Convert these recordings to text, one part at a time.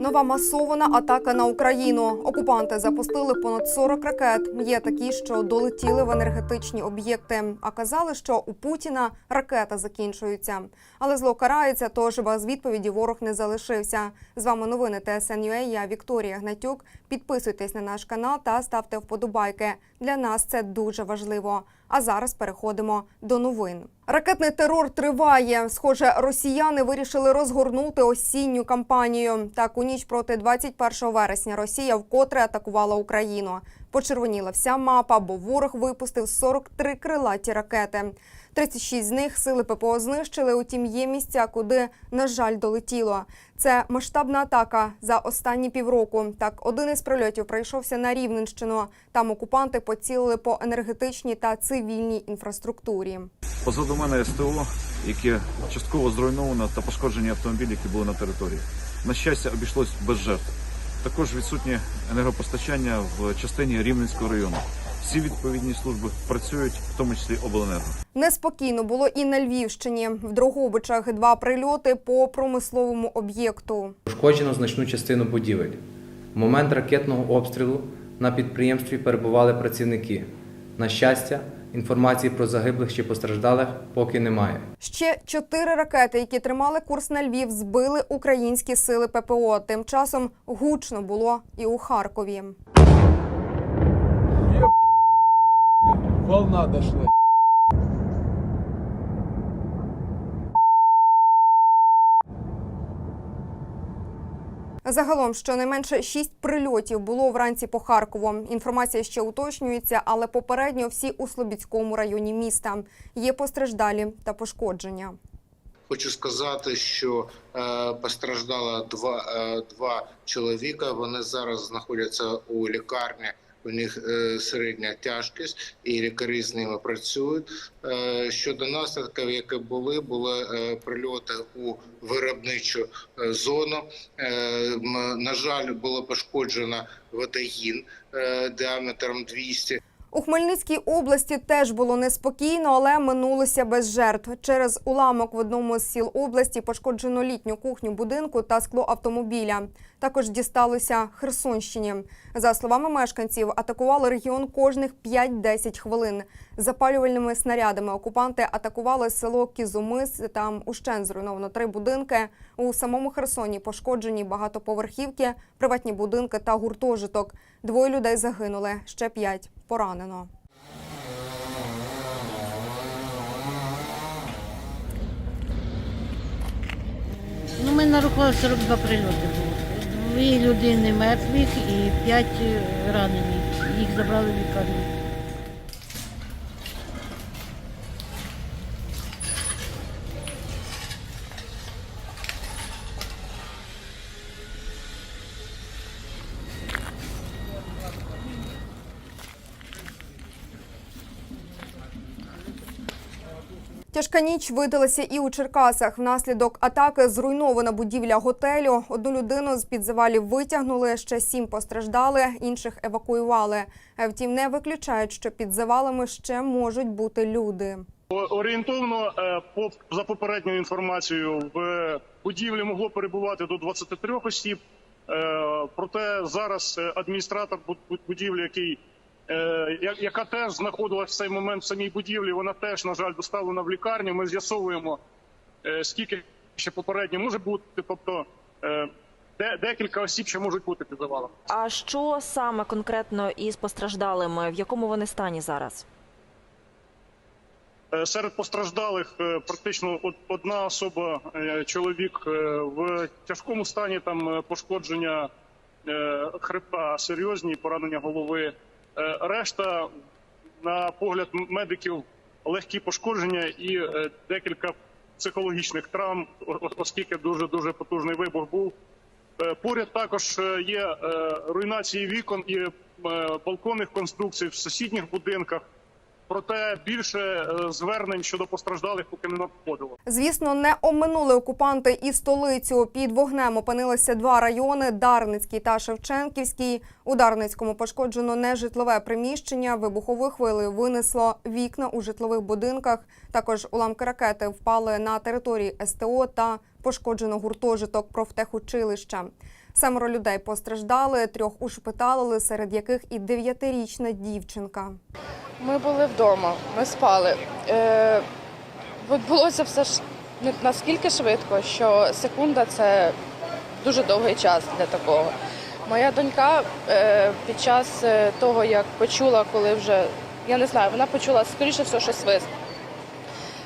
Нова масована атака на Україну. Окупанти запустили понад 40 ракет. Є такі, що долетіли в енергетичні об'єкти. А казали, що у Путіна ракета закінчується. Але зло карається, тож без відповіді ворог не залишився. З вами новини ТСНЮА. Я Вікторія Гнатюк. Підписуйтесь на наш канал та ставте вподобайки. Для нас це дуже важливо. А зараз переходимо до новин. Ракетний терор триває. Схоже, росіяни вирішили розгорнути осінню кампанію. Так, у ніч проти 21 вересня Росія вкотре атакувала Україну. Почервоніла вся мапа, бо ворог випустив 43 крилаті ракети. 36 з них сили ППО знищили. Утім, є місця, куди на жаль долетіло. Це масштабна атака за останні півроку. Так, один із прильотів прийшовся на Рівненщину. Там окупанти поцілили по енергетичній та цивільній інфраструктурі. Позаду мене СТО, яке частково зруйновано та пошкоджені автомобілі, які були на території. На щастя, обійшлось без жертв. Також відсутнє енергопостачання в частині Рівненського району. Всі відповідні служби працюють, в тому числі обленерго. Неспокійно було і на Львівщині. В Дрогобичах два прильоти по промисловому об'єкту. Пошкоджено значну частину будівель. В момент ракетного обстрілу на підприємстві перебували працівники. На щастя, інформації про загиблих чи постраждалих поки немає. Ще чотири ракети, які тримали курс на Львів, збили українські сили ППО. Тим часом гучно було і у Харкові. Волна дошла. Загалом щонайменше шість прильотів було вранці по Харкову. Інформація ще уточнюється, але попередньо всі у Слобідському районі міста. Є постраждалі та пошкодження. Хочу сказати, що е, постраждало два, е, два чоловіка. Вони зараз знаходяться у лікарні. У них е, середня тяжкість, і лікарі з ними працюють. Е, щодо наслідків, які були, були е, прильоти у виробничу зону. На жаль, було пошкоджено водогін діаметром 200 У Хмельницькій області теж було неспокійно, але минулося без жертв. Через уламок в одному з сіл області пошкоджено літню кухню будинку та скло автомобіля. Також дісталося Херсонщині. За словами мешканців, атакували регіон кожних 5-10 хвилин. Запалювальними снарядами окупанти атакували село Кізумис. Там ущен зруйновано три будинки. У самому Херсоні пошкоджені багатоповерхівки, приватні будинки та гуртожиток. Двоє людей загинули, ще п'ять поранено. Ну, ми нарахували 42 прильоти було. Дві людини мертвих і п'ять е, ранених. Їх забрали в лікарню. Тяжка ніч видалася і у Черкасах. Внаслідок атаки зруйнована будівля готелю. Одну людину з під завалів витягнули, ще сім постраждали, інших евакуювали. Втім, не виключають, що під завалами ще можуть бути люди. Орієнтовно е, за попередньою інформацією в будівлі могло перебувати до 23 осіб. Е, Проте зараз е, адміністратор бу- бу- будівлі, який яка теж знаходилась в цей момент в самій будівлі, вона теж на жаль доставлена в лікарню. Ми з'ясовуємо е, скільки ще попередньо може бути. Тобто е, декілька осіб ще можуть бути під завалом. А що саме конкретно із постраждалими? В якому вони стані зараз? Е, Серед постраждалих е, практично одна особа, е, чоловік е, в тяжкому стані, там е, пошкодження е, хребта серйозні, поранення голови. Е, Решта, на погляд медиків, легкі пошкодження і е, декілька психологічних травм, оскільки дуже дуже потужний вибух був. Е, Поряд також є руйнації вікон і балконних конструкцій в сусідніх будинках. Проте більше е, звернень щодо постраждалих поки не надходило. Звісно, не оминули окупанти і столицю. Під вогнем опинилися два райони: Дарницький та Шевченківський. У Дарницькому пошкоджено нежитлове приміщення. Вибуховою хвилею винесло вікна у житлових будинках. Також уламки ракети впали на території СТО та пошкоджено гуртожиток профтехучилища. Семеро людей постраждали, трьох ушпиталили, серед яких і дев'ятирічна дівчинка. Ми були вдома, ми спали. Е, відбулося все ж наскільки швидко, що секунда це дуже довгий час для такого. Моя донька е, під час е, того, як почула, коли вже я не знаю, вона почула скоріше все, що свист.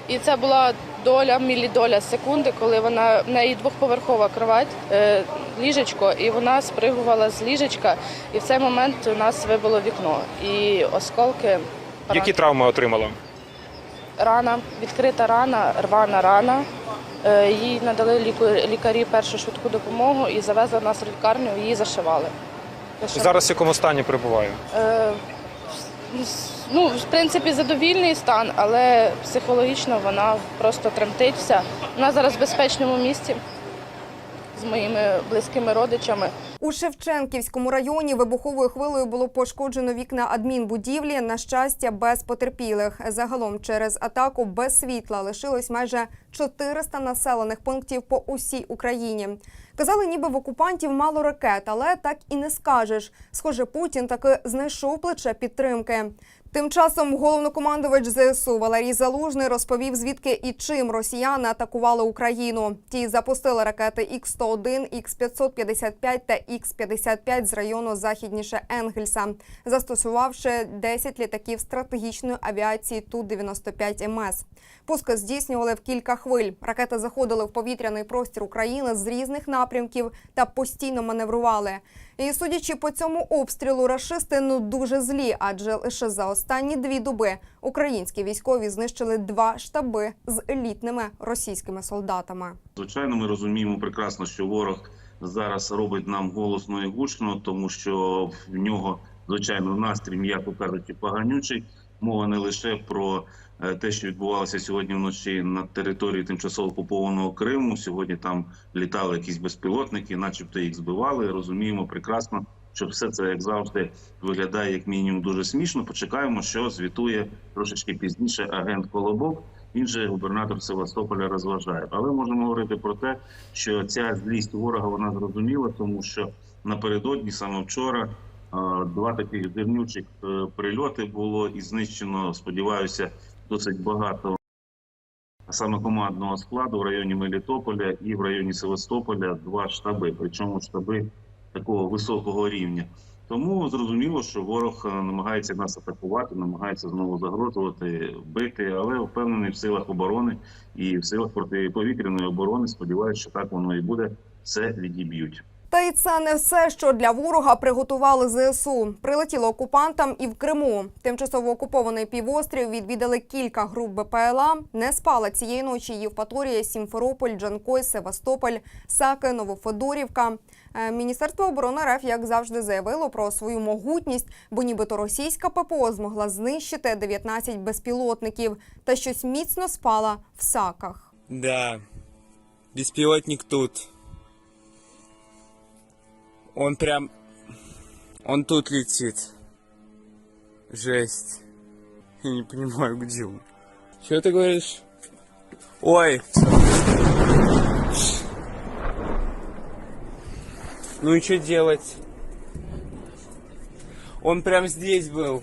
І це була доля, мілідоля секунди, коли вона в неї двохповерхова кровать, е, ліжечко, і вона спригувала з ліжечка, і в цей момент у нас вибило вікно. І осколки Які травми отримала? рана, відкрита рана, рвана рана. Е, Їй надали лікарі першу швидку допомогу і завезли нас в лікарню, її зашивали. Зашивали. Зараз в якому стані перебуває? Ну, в принципі, задовільний стан, але психологічно вона просто тремтить вся. Вона зараз в безпечному місці з моїми близькими родичами. У Шевченківському районі вибуховою хвилею було пошкоджено вікна адмінбудівлі. На щастя, без потерпілих. Загалом через атаку без світла лишилось майже 400 населених пунктів по усій Україні. Казали, ніби в окупантів мало ракет, але так і не скажеш. Схоже, Путін таки знайшов плече підтримки. Тим часом головнокомандувач ЗСУ Валерій Залужний розповів, звідки і чим росіяни атакували Україну. Ті запустили ракети Х-101, Х-555 та Х-55 з району західніше Енгельса, застосувавши 10 літаків стратегічної авіації Ту-95 МС. Пуски здійснювали в кілька хвиль. Ракети заходили в повітряний простір України з різних напрямків та постійно маневрували. І судячи по цьому обстрілу, рашисти ну дуже злі, адже лише за останні дві доби українські військові знищили два штаби з елітними російськими солдатами. Звичайно, ми розуміємо прекрасно, що ворог зараз робить нам голосно і гучно, тому що в нього звичайно настрій, м'яко кажучи, поганючий. Мова не лише про е, те, що відбувалося сьогодні вночі на території тимчасово окупованого Криму. Сьогодні там літали якісь безпілотники, начебто їх збивали. Розуміємо прекрасно, що все це як завжди виглядає як мінімум дуже смішно. Почекаємо, що звітує трошечки пізніше агент Колобок. Він же губернатор Севастополя розважає. Але можемо говорити про те, що ця злість ворога вона зрозуміла, тому що напередодні, саме вчора, два таких дивнючих е, прильоти було і знищено. Сподіваюся, досить багато саме командного складу в районі Мелітополя і в районі Севастополя два штаби, причому штаби такого високого рівня. Тому зрозуміло, що ворог е, намагається нас атакувати, намагається знову загрожувати, бити, але впевнений в силах оборони і в силах протиповітряної оборони. Сподіваюся, що так воно і буде. Все відіб'ють. Та й це не все, що для ворога приготували ЗСУ. Прилетіло окупантам і в Криму. Тимчасово окупований півострів відвідали кілька груп БПЛА. Не спала цієї ночі Євпаторія, Сімферополь, Джанкой, Севастополь, Саки, Новофедорівка. Е, Міністерство оборони РФ, як завжди, заявило про свою могутність, бо нібито російська ППО змогла знищити 19 безпілотників та щось міцно спала в Саках. Да, беспилотник тут. Он прям... Он тут летит. Жесть. Я не понимаю, где он. Что ты говоришь? Ой. Ну и что делать? Он прям здесь был.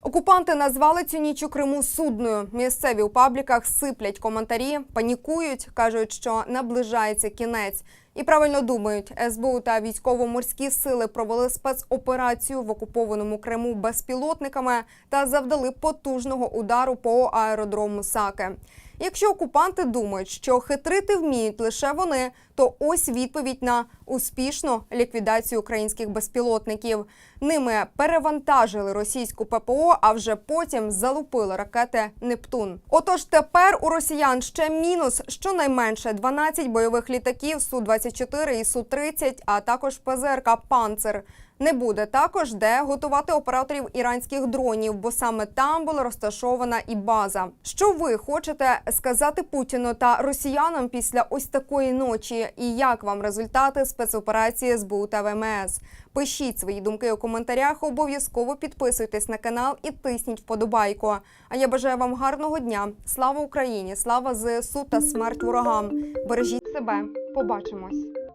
Окупанти назвали цю ніч у Криму судною. Місцеві у пабліках сиплять коментарі, панікують, кажуть, що наближається кінець. І правильно думають, СБУ та військово-морські сили провели спецоперацію в окупованому Криму безпілотниками та завдали потужного удару по аеродрому Саке. Якщо окупанти думають, що хитрити вміють лише вони, то ось відповідь на успішну ліквідацію українських безпілотників. Ними перевантажили російську ППО, а вже потім залупили ракети Нептун. Отож, тепер у росіян ще мінус щонайменше 12 бойових літаків су 24 і су 30 а також ПЗРК Панцер. Не буде також де готувати операторів іранських дронів, бо саме там була розташована і база. Що ви хочете сказати Путіну та росіянам після ось такої ночі? І як вам результати спецоперації СБУ та ВМС? Пишіть свої думки у коментарях. Обов'язково підписуйтесь на канал і тисніть вподобайку. А я бажаю вам гарного дня. Слава Україні! Слава ЗСУ та смерть ворогам! Бережіть себе. Побачимось.